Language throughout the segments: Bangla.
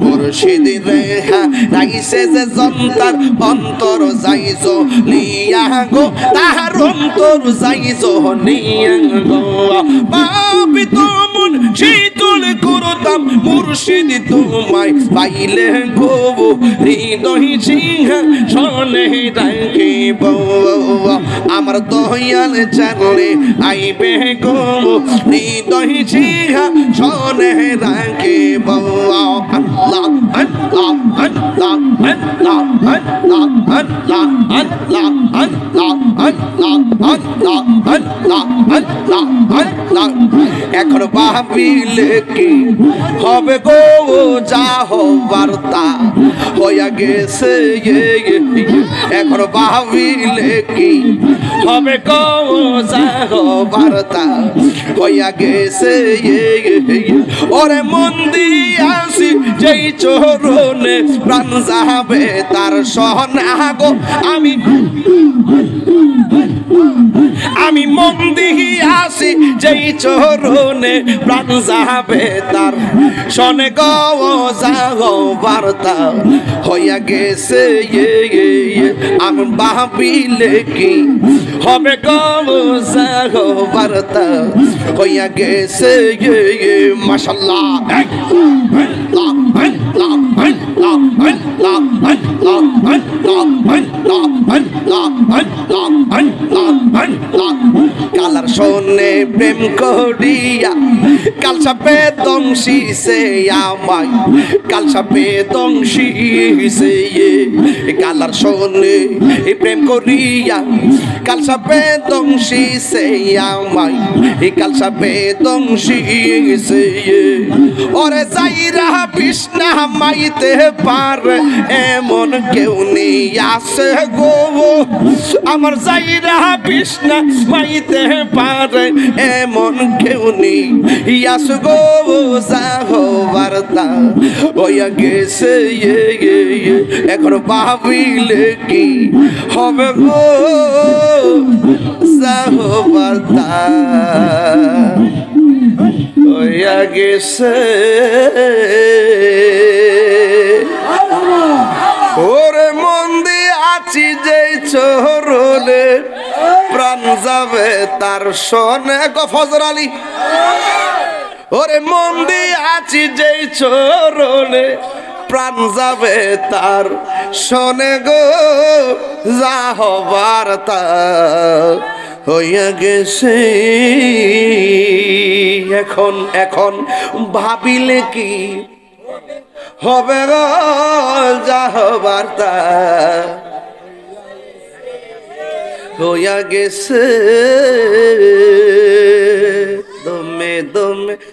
মুর্শিদ রে রাইসে যে জন্তার অন্তর যাইজ লিয়া গো তাহার অন্তর যাইজ নিয়া গো পাপি মন শীতল করতাম মুর্শিদ তোমায় পাইলে গো হৃদয় সিংহ শোনে রাখিব আমার দয়াল চালে আইবে গো হৃদয় সিংহ শোনে রাখিব আল্লাহ আল্লাহ আল্লাহ আল্লাহ আল্লাহ আল্লাহ আল্লাহ আল্লাহ আল্লাহ আল্লাহ আল্লাহ আল্লাহ আল্লাহ এখন কি হবে গো যাহ বার্তা। হইয়া গেছে এখন ভাবিলে কি? হবে গো যাহ বার্তা। কইয়া গেছে ইয়ে, ইয়ে, ইয়ে, ওরে মন দিয়াছি যেই চরণে প্রাণ যাবে তার সহন আগো আমি আমি মন দিয়াছি যেই চরণে প্রাণ যাবে তার সনে গাও বার্তা হইয়া গেছে আমার বাহিলে কি হবে বার্তা। হইয়া গেছে ইয়ে, ইয়ে, মাসাল্লাহ কালার শোনে প্রেম করিয়া, কাল সাপে দংশি সে আমায়। কাল সাপে দংশি সে ইয়ে, কালার শোনে প্রেম করিয়া, কাল সাপে দংশি সে আমায় কাল সাপে দংশি সে। ওরে যাইরা বিষ্ণা মাইতে পারে, এমন কেউ নেই আসে গো। আমার যাইরা বিষ্ণা মাইতে পারে, এমন কেউ নেই, ইয়াস গো যাহো বার্তা হইয়া গেছে ইয়ে, ইয়ে, ইয়ে। এখন ভাবিলে কি হবে গো বার্তা হইয়া গেছে। ওরে মন দিয়ে আছি যেই চোরলে প্রাণ যাবে তার সনে গো ফজর আলী। ওরে মন দিয়ে আছি যেই চোরলে প্রাণ যাবে তার, শোনে গো, যা হবার তা হইয়া গেছে। এখন এখন ভাবিলে কি হবে গো, যা হবার তা হইয়া গেছে।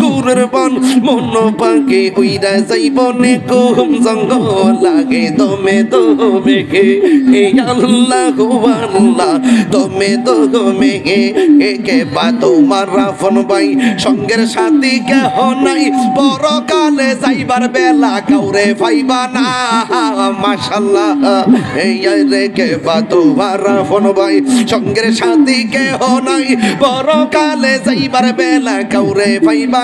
গুরের পান মন পাকে উইরা যাইব নে কুম জঙ্গল লাগে। দমে দমে গে এ আল্লাহ গো আল্লাহ, দমে দমে গে এ কে বা তোমার রাফন ভাই? সঙ্গের সাথী কেহ নাই, পরকালে যাইবার বেলা কাউরে পাইবা না। মাশাল্লাহ এই রে কে বা তোমার রাফন ভাই? সঙ্গের সাথী কেহ নাই, পরকালে যাইবার বেলা কাউরে পাইবা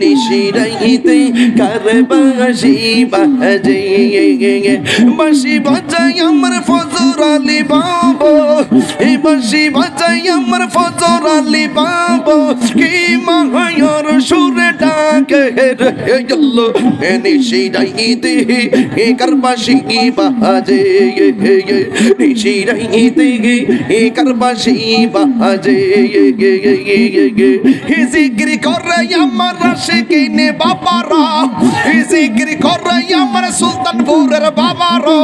নিশিরাইতে কারবাসি বাজে বাসি বাজাই আমার ফজর আলী বাবু এই বাসি বাজাই আমার ফজর আলী বাবু কি মাহায়র সুরে ডাকে রে গেলো নিশিরাইতে কারবাসি বাজে নিশিরাইতে কারবাসি বাজে জিক্রি করে আমার রাশিকিনে বাবারা। জিক্রি করে আমার সুলতানপুরের বাবারো।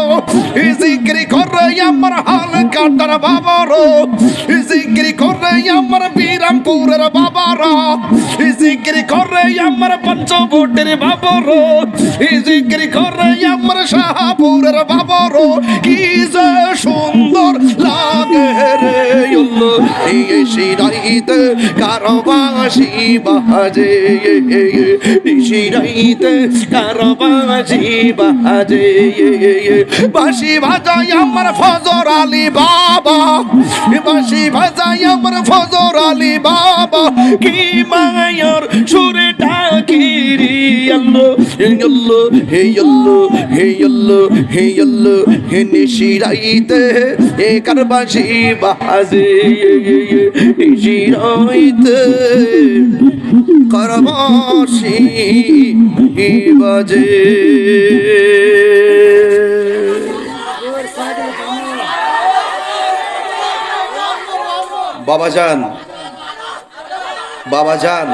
জিক্রি করে আমার হাল কাটার বাবারো। আমার বিরামপুরের বাবারা জিক্রি করে আমার পঞ্চবটের বাবারো জিক্রি করে আমার শাহপুরের বাবারো কি যে সুন্দর লাগে রে ইল্লো এই শিরাইতে কারবাসি বাজে শিরাইতে কারবাসি বাজে বাসি বাজাই আমার ফজর আলী বাবা। বাসি বাজাই আমার ফজর আলী বাবা, কি মায়ার সুরে ডাকিরি আল্লো। আল্লো, হে আল্লো হে আল্লো হে আল্লো, হে নিশিরাইতে, এ কারবাসি বাজে নিশিরাইতে। কারবাসি বাজে। বাবা যান। বাবা যান।